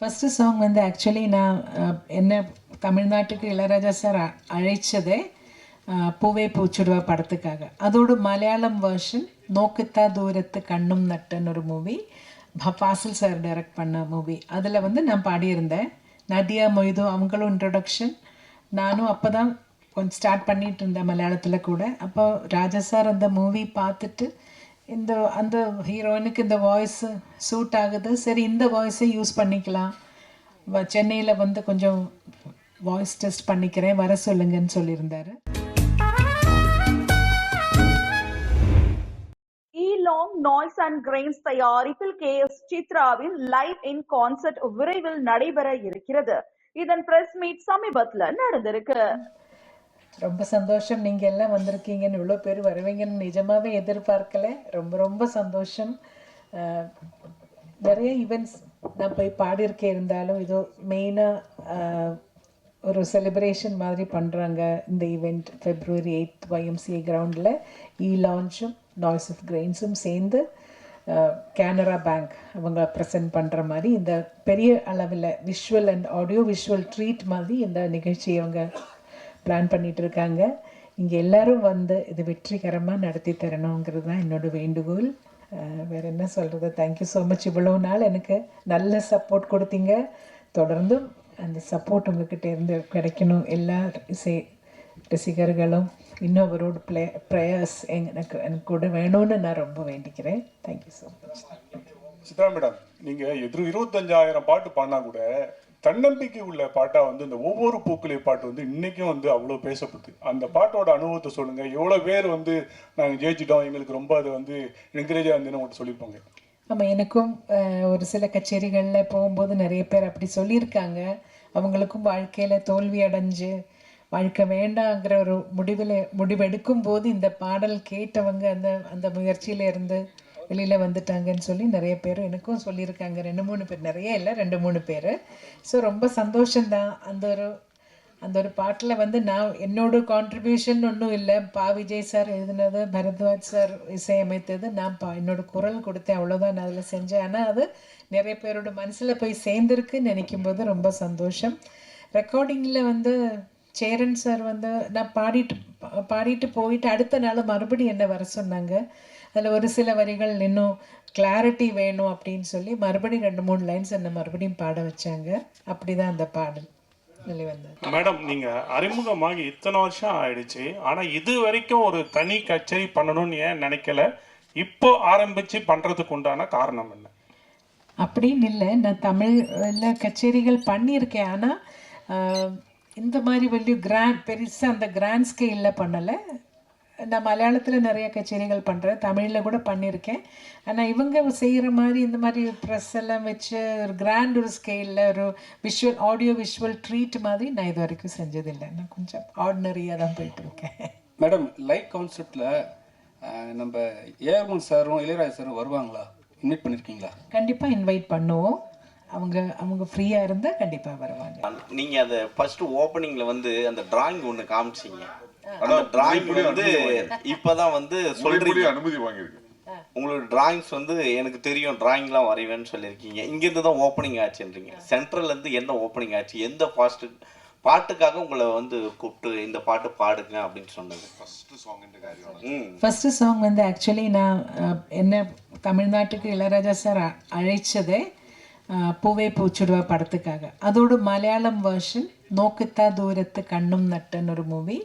First song வந்து actually நான் என்ன தமிழ்நாட்டுக்கு இளையராஜா சார் அழைச்சதே பூவே பூச்சுடுவா படத்துக்காக. அதோட மலையாளம் வேர்ஷன் நோக்குத்தா தூரத்து கண்ணும் நட்டுன்னு ஒரு மூவி ஃபாசில் சார் டைரக்ட் பண்ண மூவி அதில் வந்து நான் பாடியிருந்தேன். நதியா மொய்தோ அவங்களும் இன்ட்ரொடக்ஷன் நானும் அப்போ தான் கொஞ்சம் ஸ்டார்ட் பண்ணிட்டு இருந்தேன் மலையாளத்தில் கூட. அப்போ ராஜா சார் அந்த மூவி பார்த்துட்டு இந்த அந்த ஹீரோயினுக்கு இந்த வாய்ஸ் சூட் ஆகுது. சரி இந்த வாய்ஸை யூஸ் பண்ணிக்கலாம். சென்னையில் வந்து கொஞ்சம் வாய்ஸ் டெஸ்ட் பண்ணிக்கிறேன். வர சொல்லுங்கன்னு சொல்லியிருந்தாரு. லாங் நாய்ஸ் அண்ட் கிரெயின்ஸ் தயாரிப்பில் கே. எஸ். சித்ராவின் லைவ் இன் கான்சர்ட் விரைவில் நடைபெற இருக்கிறது. இதன் பிரஸ் மீட் சமீபத்துல நடந்திருக்கு. ரொம்ப சந்தோஷம். நீங்கள் எல்லாம் வந்திருக்கீங்கன்னு இவ்வளோ பேர் வருவீங்கன்னு நிஜமாவே எதிர்பார்க்கல. ரொம்ப ரொம்ப சந்தோஷம். நிறைய ஈவெண்ட்ஸ் நான் போய் பாடியிருக்கேன் இருந்தாலும் இதோ மெயினாக ஒரு செலிப்ரேஷன் மாதிரி பண்ணுறாங்க இந்த ஈவெண்ட் ஃபெப்ரவரி எயித் ஒய்எம்சிஏ கிரவுண்டில் இ லான்ச்சும் நாய்ஸ் ஆஃப் கிரெயின்ஸும் சேர்ந்து கேனரா பேங்க் அவங்க ப்ரெசென்ட் பண்ணுற மாதிரி இந்த பெரிய அளவில் visual and audio visual treat மாதிரி இந்த நிகழ்ச்சியை அவங்க பிளான் பண்ணிட்டு இருக்காங்க இங்கே எல்லாரும் வந்து இது வெற்றிகரமாக நடத்தி தரணுங்கிறது தான் என்னோட வேண்டுகோள். வேறு வேற என்ன சொல்கிறது தேங்க்யூ ஸோ மச் இவ்வளோ நாள் எனக்கு நல்ல சப்போர்ட் கொடுத்தீங்க. தொடர்ந்தும் அந்த சப்போர்ட் உங்ககிட்ட இருந்து கிடைக்கணும். எல்லா இசை ரசிகர்களும் இன்னும் அவரோட ப்ளே ப்ரேயர்ஸ் எனக்கு எனக்கு கூட வேணும்னு நான் ரொம்ப வேண்டிக்கிறேன். Thank you so much Chithra madam நீங்கள் எதிர் இருபத்தஞ்சாயிரம் பாட்டு பாடினா கூட தன்னம்பிக்கை உள்ள பாட்டா வந்து இந்த ஒவ்வொரு பூக்களை பாட்டு வந்து இன்னைக்கும் வந்து அவ்வளோ பேசப்படுது. அந்த பாட்டோட அனுபவத்தை சொல்லுங்க. எவ்வளோ பேர் வந்து நாங்கள் ஜெயிச்சிட்டோம். எங்களுக்கு ரொம்ப அது வந்து என்கரேஜாக இருந்துன்னு உங்கள்கிட்ட சொல்லியிருப்பாங்க. ஆமாம் எனக்கும் ஒரு சில கச்சேரிகளில் போகும்போது நிறைய பேர் அப்படி சொல்லியிருக்காங்க. அவங்களுக்கும் வாழ்க்கையில் தோல்வி அடைஞ்சு வாழ்க்கை வேண்டாங்கிற ஒரு முடிவில் முடிவெடுக்கும் போது இந்த பாடல் கேட்டவங்க அந்த அந்த முயற்சியில இருந்து வெளியில் வந்துட்டாங்கன்னு சொல்லி நிறைய பேர் எனக்கும் சொல்லியிருக்காங்க. ரெண்டு மூணு பேர் நிறைய இல்லை ரெண்டு மூணு பேர். ஸோ ரொம்ப சந்தோஷந்தான் அந்த ஒரு அந்த ஒரு பாட்டில் வந்து நான் என்னோட கான்ட்ரிபியூஷன் ஒன்றும் இல்லை. பா விஜய் சார் எழுதினது பரத்வாஜ் சார் இசையமைத்தது நான் பா என்னோட குரல் கொடுத்தேன். அவ்வளோதான் நான் அதில் செஞ்சேன். ஆனால் அது நிறைய பேரோட மனசில் போய் சேர்ந்துருக்குன்னு நினைக்கும் போது ரொம்ப சந்தோஷம். ரெக்கார்டிங்கில் வந்து சேரன் சார் வந்து நான் பாடிட்டு பா- பாடிட்டு போயிட்டு அடுத்த நாள் மறுபடியும் என்ன வர சொன்னாங்க? அதில் ஒரு சில வரிகள் இன்னும் கிளாரிட்டி வேணும் அப்படின்னு சொல்லி மறுபடியும் ரெண்டு மூணு லைன்ஸ் என்னை மறுபடியும் பாட வச்சாங்க. அப்படி தான் அந்த பாடல் மேடம் நீங்க அறிமுகமாகி இத்தனை வருஷம் ஆயிடுச்சு. ஆனா இது வரைக்கும் ஒரு தனி கச்சேரி பண்ணணும்னு ஏன் நினைக்கல? இப்போ ஆரம்பிச்சு பண்றதுக்கு உண்டான காரணம் என்ன? அப்படின்னு இல்லை நான் தமிழில் கச்சேரிகள் பண்ணியிருக்கேன். ஆனால் இந்த மாதிரி வெளிய கிராண்ட் பெருசாக அந்த கிராண்ட் ஸ்கேலில் பண்ணலை. நான் மலையாளத்தில் நிறைய கச்சேரிகள் பண்ணுறேன் தமிழில் கூட பண்ணியிருக்கேன் ஆனால் இவங்க செய்கிற மாதிரி இந்த மாதிரி ப்ரெஸ் எல்லாம் வச்சு ஒரு கிராண்ட் ஒரு ஸ்கேலில் ஒரு விஷுவல் ஆடியோ விஷுவல் ட்ரீட் மாதிரி நான் இது வரைக்கும் செஞ்சதில்லை. நான் கொஞ்சம் ஆர்டினரியாக தான் போயிட்டு இருக்கேன். மேடம் லைவ் கான்செப்டில் நம்ம ஏஆர்மன் சாரும் இளையராஜா சாரும் வருவாங்களா? இன்வைட் பண்ணியிருக்கீங்களா கண்டிப்பாக இன்வைட் பண்ணுவோம். அவங்க அவங்க ஃப்ரீயாக இருந்தால் கண்டிப்பாக வருவாங்க. நீங்க அந்த ஃபர்ஸ்ட் ஓப்பனிங்ல வந்து அந்த டிராயிங் ஒண்ணு காமிச்சீங்க. அந்த டிராயிங் வந்து இப்பதான் வந்து சொல்றீங்க. அனுமதி வாங்கியிருக்கு. உங்களோட டிராயிங்ஸ் வந்து எனக்கு தெரியும் டிராயிங்லாம் வரைவேன்னு சொல்லியிருக்கீங்க. இங்கேருந்து தான் ஓப்பனிங் ஆச்சுன்றீங்க. சென்ட்ரல்ல இருந்து என்ன ஓப்பனிங் ஆச்சு? எந்த ஃபாஸ்ட் பாட்டுக்காக உங்களை வந்து கூப்பிட்டு இந்த பாட்டு பாடுங்க அப்படின்னு சொன்னது? ஃபர்ஸ்ட் சாங் ஃபஸ்ட்டு சாங் வந்து ஆக்சுவலி நான் என்ன தமிழ்நாட்டுக்கு இளையராஜா சார் அழைச்சதே பூவே பூச்சுடுவா படத்துக்காக. அதோட மலையாளம் வேர்ஷன் நோக்குத்தா தூரத்து கண்ணும் நட்டுன்னு ஒரு மூவி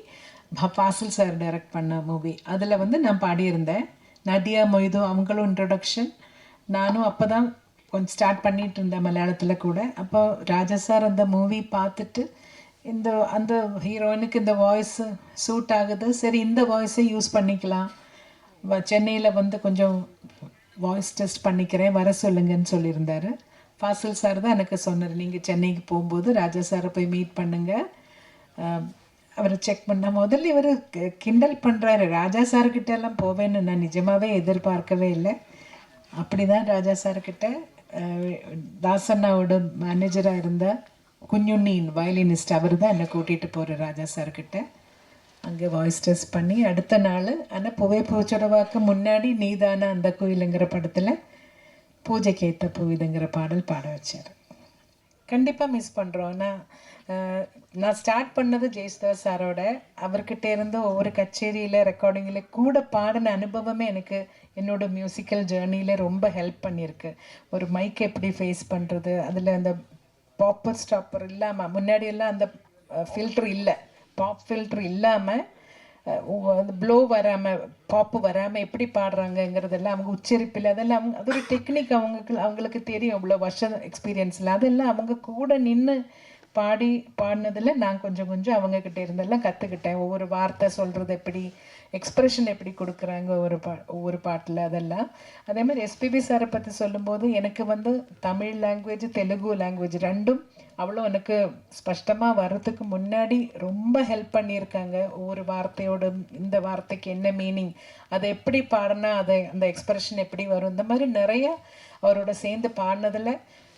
ஃபாசில் சார் டைரக்ட் பண்ண மூவி அதில் வந்து நான் பாடியிருந்தேன். நதியா மொய்தோ அவங்களும் இன்ட்ரொடக்ஷன் நானும் அப்போ தான் கொஞ்சம் ஸ்டார்ட் பண்ணிட்டு இருந்தேன் மலையாளத்தில் கூட. அப்போ ராஜா சார் அந்த மூவி பார்த்துட்டு இந்த அந்த ஹீரோயினுக்கு இந்த வாய்ஸ் சூட் ஆகுது. சரி இந்த வாய்ஸை யூஸ் பண்ணிக்கலாம். சென்னையில் வந்து கொஞ்சம் வாய்ஸ் டெஸ்ட் பண்ணிக்கிறேன். வர சொல்லுங்கன்னு சொல்லியிருந்தார். ஃபாசில் சார் தான் எனக்கு சொன்னார் நீங்கள் சென்னைக்கு போகும்போது ராஜா சாரை போய் மீட் பண்ணுங்கள் அவரை செக் பண்ண முதல்ல இவர் கிண்டல் பண்ணுறாரு ராஜா சார்கிட்ட எல்லாம் போவேன்னு நான் நிஜமாகவே எதிர்பார்க்கவே இல்லை. அப்படிதான் ராஜா சார்கிட்ட தாசண்ணாவோட மேனேஜராக இருந்த குஞ்சுண்ணின் வயலினிஸ்ட் அவர் தான் என்னை கூட்டிகிட்டு போகிற ராஜா சார்கிட்ட அங்கே வாய்ஸ் டெஸ்ட் பண்ணி அடுத்த நாள் ஆனால் புவை பூச்சொடவாக்கு முன்னாடி நீதான அந்த கோயிலுங்கிற படத்தில் பூஜைக்கு ஏற்ற புவிதுங்கிற பாடல் பாட வச்சார். கண்டிப்பாக மிஸ் பண்ணுறோம் ஆனால் நான் ஸ்டார்ட் பண்ணது ஜெயசுதா சாரோட. அவர்கிட்ட இருந்து ஒவ்வொரு கச்சேரியில் ரெக்கார்டிங்கில் கூட பாடின அனுபவமே எனக்கு என்னோட மியூசிக்கல் ஜேர்னியில் ரொம்ப ஹெல்ப் பண்ணியிருக்கு. ஒரு மைக் எப்படி ஃபேஸ் பண்ணுறது அதில் அந்த பாப்பர் ஸ்டாப்பர் இல்லாமல் முன்னாடியெல்லாம் அந்த ஃபில்ட்ரு இல்லை. பாப் ஃபில்ட்ரு இல்லாமல் அந்த ப்ளோ வராமல் பாப்பு வராமல் எப்படி பாடுறாங்கங்கிறதெல்லாம் அவங்க உச்சரிப்பில் அதெல்லாம் அவங்க அது ஒரு டெக்னிக் அவங்களுக்கு அவங்களுக்கு தெரியும். அவ்வளோ வருஷம் எக்ஸ்பீரியன்ஸில் அதெல்லாம் அவங்க கூட நின்று பாடி பாடினதில் நான் கொஞ்சம் கொஞ்சம் அவங்கக்கிட்ட இருந்தெல்லாம் கற்றுக்கிட்டேன் ஒவ்வொரு வார்த்தை சொல்கிறது எப்படி எக்ஸ்ப்ரெஷன் எப்படி கொடுக்குறாங்க ஒவ்வொரு பா ஒவ்வொரு பாட்டில் அதெல்லாம். அதே மாதிரி எஸ்பிபி சாரை பற்றி சொல்லும்போது எனக்கு வந்து தமிழ் லாங்குவேஜ் தெலுங்கு லாங்குவேஜ் ரெண்டும் அவ்வளோ எனக்கு ஸ்பஷ்டமாக வர்றதுக்கு முன்னாடி ரொம்ப ஹெல்ப் பண்ணியிருக்காங்க. ஒவ்வொரு வார்த்தையோட இந்த வார்த்தைக்கு என்ன மீனிங் அதை எப்படி பாடினா அதை அந்த எக்ஸ்ப்ரெஷன் எப்படி வரும் இந்த மாதிரி நிறைய அவரோட சேர்ந்து பாடினதில்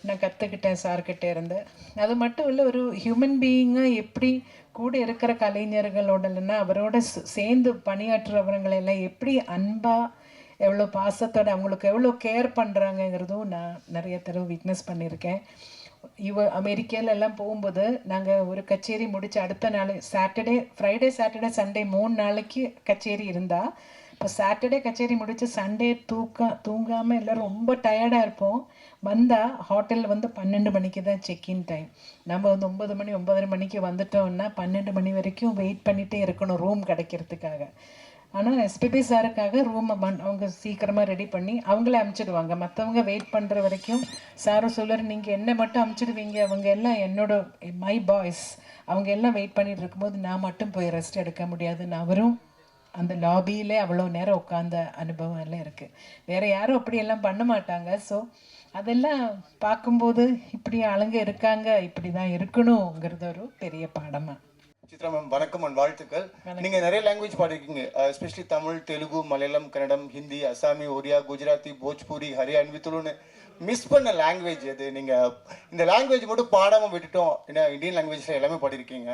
நான் கற்றுக்கிட்டேன் சார்கிட்ட இருந்து. அது மட்டும் இல்லை ஒரு ஹியூமன் பீயிங்காக எப்படி கூட இருக்கிற கலைஞர்களோட இல்லைன்னா அவரோட சேர்ந்து பணியாற்றுறவங்களெல்லாம் எப்படி அன்பாக எவ்வளோ பாசத்தோட அவங்களுக்கு எவ்வளோ கேர் பண்ணுறாங்கங்கிறதும் நான் நிறைய தடவை விட்னஸ் பண்ணியிருக்கேன். இவ அமெரிக்காலெல்லாம் போகும்போது நாங்கள் ஒரு கச்சேரி முடித்து அடுத்த நாள் சாட்டர்டே ஃப்ரைடே சாட்டர்டே சண்டே மூணு நாளைக்கு கச்சேரி இருந்தால் இப்போ சாட்டர்டே கச்சேரி முடித்து சண்டே தூக்க தூங்காமல் எல்லோரும் ரொம்ப டயர்டாக இருப்போம். வந்தால் ஹோட்டலில் வந்து பன்னெண்டு மணிக்கு தான் செக்இன் டைம் நம்ம வந்து ஒம்பது மணி ஒம்பதரை மணிக்கு வந்துட்டோம்னா பன்னெண்டு மணி வரைக்கும் வெயிட் பண்ணிகிட்டே இருக்கணும் ரூம் கிடைக்கிறதுக்காக. ஆனால் எஸ்பிபி சாருக்காக ரூமை பண் அவங்க சீக்கிரமாக ரெடி பண்ணி அவங்களே அமுச்சிடுவாங்க. மற்றவங்க வெயிட் பண்ணுற வரைக்கும் சாரும் சொல்லுற நீங்கள் என்ன மட்டும் அமுச்சிடுவீங்க? அவங்க எல்லாம் என்னோட மை பாய்ஸ் அவங்க எல்லாம் வெயிட் பண்ணிட்டு இருக்கும்போது நான் மட்டும் போய் ரெஸ்ட் எடுக்க முடியாதுன்னு அவரும் அந்த லாபியிலே அவ்வளோ நேரம் உட்காந்த அனுபவம் எல்லாம் இருக்குது வேறு யாரும் அப்படியெல்லாம் பண்ண மாட்டாங்க. ஸோ அதெல்லாம் பார்க்கும்போது இப்படி ஆளுங்க இருக்காங்க இப்படி தான் இருக்கணுங்கிறது ஒரு பெரிய பாடமாக சித்ரா மேம் வணக்கம் அண்ட் வாழ்த்துக்கள். நீங்க நிறைய லாங்குவேஜ் பாடிருக்கீங்க. எஸ்பெஷலி தமிழ் தெலுங்கு மலையாளம் கன்னடம் ஹிந்தி அசாமி ஒரியா குஜராத்தி போஜ்பூரி ஹரியான்வி துளுன்னு மிஸ் பண்ண லாங்குவேஜ் அது நீங்க இந்த லாங்குவேஜ் மட்டும் பாடாம விட்டுட்டோம். ஏன்னா இந்தியன் லாங்குவேஜ்ல எல்லாமே பாடிருக்கீங்க.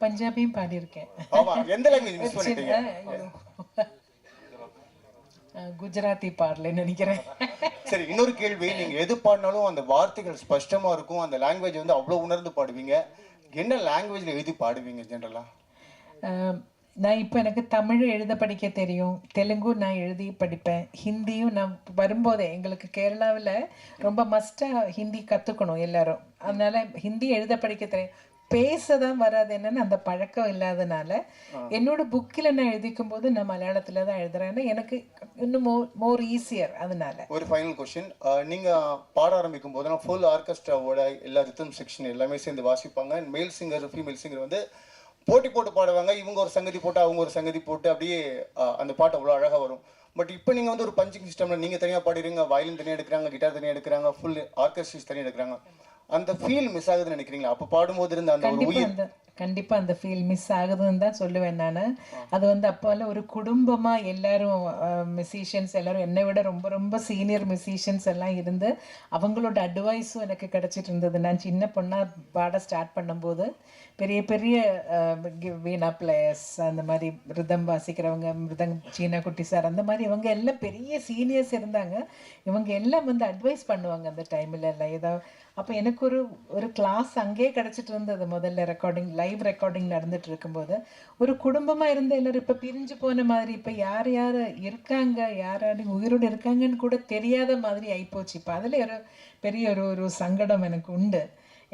பஞ்சாபியும் பாடியிருக்கேன். குஜராத்தி பாடலன்னு நினைக்கிறேன். சரி இன்னொரு கேள்வி. நீங்க எது பாடினாலும் அந்த வார்த்தைகள் ஸ்பஷ்டமா இருக்கும். அந்த லாங்குவேஜ் வந்து அவ்வளவு உணர்ந்து பாடுவீங்க. என்ன லாங்குவேஜ்ல எழுதி பாடுவீங்க ஜென்ரலா நான் இப்போ எனக்கு தமிழ் எழுத படிக்க தெரியும். தெலுங்கு நான் எழுதி படிப்பேன். ஹிந்தியும் நான் வரும்போதே எங்களுக்கு கேரளாவில் ரொம்ப மஸ்ட்டாக ஹிந்தி கற்றுக்கணும் எல்லாரும். அதனால ஹிந்தி எழுத படிக்க தெரியும். பேச தான் வராது என்னன்னு அந்த பழக்கம் இல்லாதனால என்னோட புக்கில் நான் எழுதிக்கும் போது நான் மலையாளத்தில் தான் எழுதுறேன். எனக்கு இன்னும் மோர் மோர் ஈஸியர் அதனால. ஒரு ஃபைனல் கொஸ்டின் நீங்க பாட ஆரம்பிக்கும் போது ஃபுல் ஆர்கெஸ்ட்ராவோட எல்லா ரித்தம் செக்ஷன் எல்லாமே சேர்ந்து வாசிப்பாங்க. மேல் சிங்கர் ஃபீமேல் சிங்கர் வந்து போட்டி போட்டு பாடுவாங்க. இவங்க ஒரு சங்கதி போட்டு அவங்க ஒரு சங்கதி போட்டு அப்படியே அந்த பாட்டு அவ்வளோ அழகாக வரும். பட் இப்போ நீங்கள் வந்து ஒரு பஞ்சிங் சிஸ்டமில் நீங்கள் தனியாக பாடிடுங்க வயலின் தனியாக எடுக்கிறாங்க கிட்டார் தனியாக எடுக்கிறாங்க ஃபுல் ஆர்கெஸ்ட்ரிஸ் தனியாக எடுக்கிறாங்க. அந்த ஃபீல் மிஸ் ஆகுதுன்னு நினைக்கிறீங்களா? அப்போ பாடும்போது இருந்த அந்த ஒரு உயிர் அந்த ஃபீல் மிஸ் ஆகுதுன்னு தான் சொல்லுவேன் நான். அது வந்து அப்போல்லாம் ஒரு குடும்பமா எல்லாரும் மியூசிஷியன்ஸ் எல்லாரும் என்னை விட ரொம்ப ரொம்ப சீனியர் மியூசிஷியன்ஸ் எல்லாம் இருந்து அவங்களோட அட்வைஸும் எனக்கு கிடைச்சிட்டு இருந்தது. நான் சின்ன பொண்ணா பாட ஸ்டார்ட் பண்ணும்போது பெரிய பெரிய வீணா பிளேயர்ஸ் அந்த மாதிரி ரிதம் வாசிக்கிறவங்க மிருதங் சீனா குட்டி சார் அந்த மாதிரி இவங்க எல்லாம் பெரிய சீனியர்ஸ் இருந்தாங்க. இவங்க எல்லாம் வந்து அட்வைஸ் பண்ணுவாங்க அந்த டைமில் எல்லாம். ஏதாவது அப்போ எனக்கு ஒரு ஒரு கிளாஸ் அங்கேயே கிடச்சிட்டு இருந்தது முதல்ல ரெக்கார்டிங் லைவ் ரெக்கார்டிங் நடந்துட்டு இருக்கும்போது. ஒரு குடும்பமாக இருந்த எல்லாரும் இப்போ பிரிஞ்சு போன மாதிரி இப்போ யார் யார் இருக்காங்க யார் யார் உயிரோடு இருக்காங்கன்னு கூட தெரியாத மாதிரி ஆயிப்போச்சு. இப்போ அதில் ஒரு பெரிய ஒரு ஒரு சங்கடம் எனக்கு உண்டு.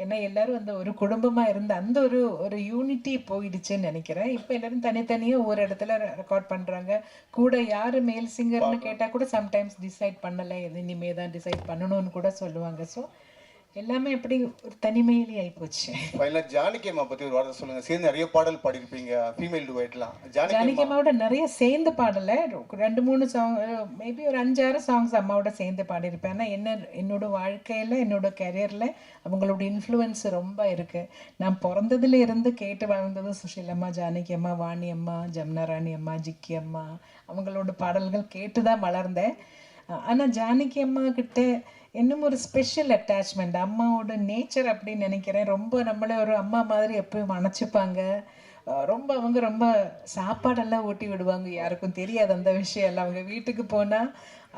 ஏன்னா எல்லாரும் அந்த ஒரு குடும்பமா இருந்த அந்த ஒரு ஒரு யூனிட்டி போயிடுச்சுன்னு நினைக்கிறேன். இப்போ எல்லாரும் தனித்தனியாக ஒரு இடத்துல ரெக்கார்ட் பண்றாங்க. கூட யாரு மேல் சிங்கர்னு கேட்டா கூட சம்டைம்ஸ் டிசைட் பண்ணலை. இது இனிமே தான் டிசைட் பண்ணணும்னு கூட சொல்லுவாங்க. ஸோ எல்லாமே எப்படி ஒரு தனிமையிலே ஆயிப்போச்சு ஃபைனலாக ஜானகி அம்மா பற்றி ஒரு வார்த்தை சொல்லுங்கள் சேர்ந்து நிறைய பாடல் பாடிருப்பீங்க ஃபீமேல் டுவேட்லாம் ஜானகி அம்மா. ஜானகி அம்மாவோட நிறைய சேர்ந்து பாடல. ரெண்டு மூணு சாங் மேபி ஒரு அஞ்சாறு சாங்ஸ் அம்மாவோட சேர்ந்து பாடியிருப்பேன். ஆனால் என்ன என்னோட வாழ்க்கையில் என்னோட கெரியரில் அவங்களோட இன்ஃப்ளூயன்ஸ் ரொம்ப இருக்குது நான் பிறந்ததுல இருந்து கேட்டு வாழ்ந்தது சுஷீலம்மா ஜானகி அம்மா வாணி அம்மா ஜமுனா ராணி அம்மா ஜிக்கி அம்மா. அவங்களோட பாடல்கள் கேட்டு தான் வளர்ந்தேன். ஆனால் ஜானகி அம்மா கிட்ட இன்னும் ஒரு ஸ்பெஷல் அட்டாச்மெண்ட் அம்மாவோட நேச்சர் அப்படின்னு நினைக்கிறேன். ரொம்ப நம்மளை ஒரு அம்மா மாதிரி எப்பயும் அணைச்சிப்பாங்க. ரொம்ப அவங்க ரொம்ப சாப்பாடெல்லாம் ஊட்டி விடுவாங்க. யாருக்கும் தெரியாது அந்த விஷயம் எல்லாம் அவங்க வீட்டுக்கு போனால்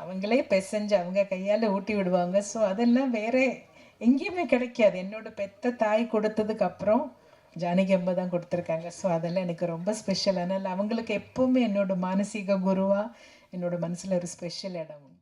அவங்களே பெசஞ்சு அவங்க கையால் ஊட்டி விடுவாங்க. ஸோ அதெல்லாம் வேற எங்கேயுமே கிடைக்காது. என்னோட பெத்த தாய் கொடுத்ததுக்கு அப்புறம் ஜானகி அம்மா தான் கொடுத்துருக்காங்க. ஸோ அதெல்லாம் எனக்கு ரொம்ப ஸ்பெஷல் அதனால் அவங்களுக்கு எப்போவுமே என்னோட மானசீக குருவாக என்னோட மனசில் ஒரு ஸ்பெஷல் இடம் உண்டு.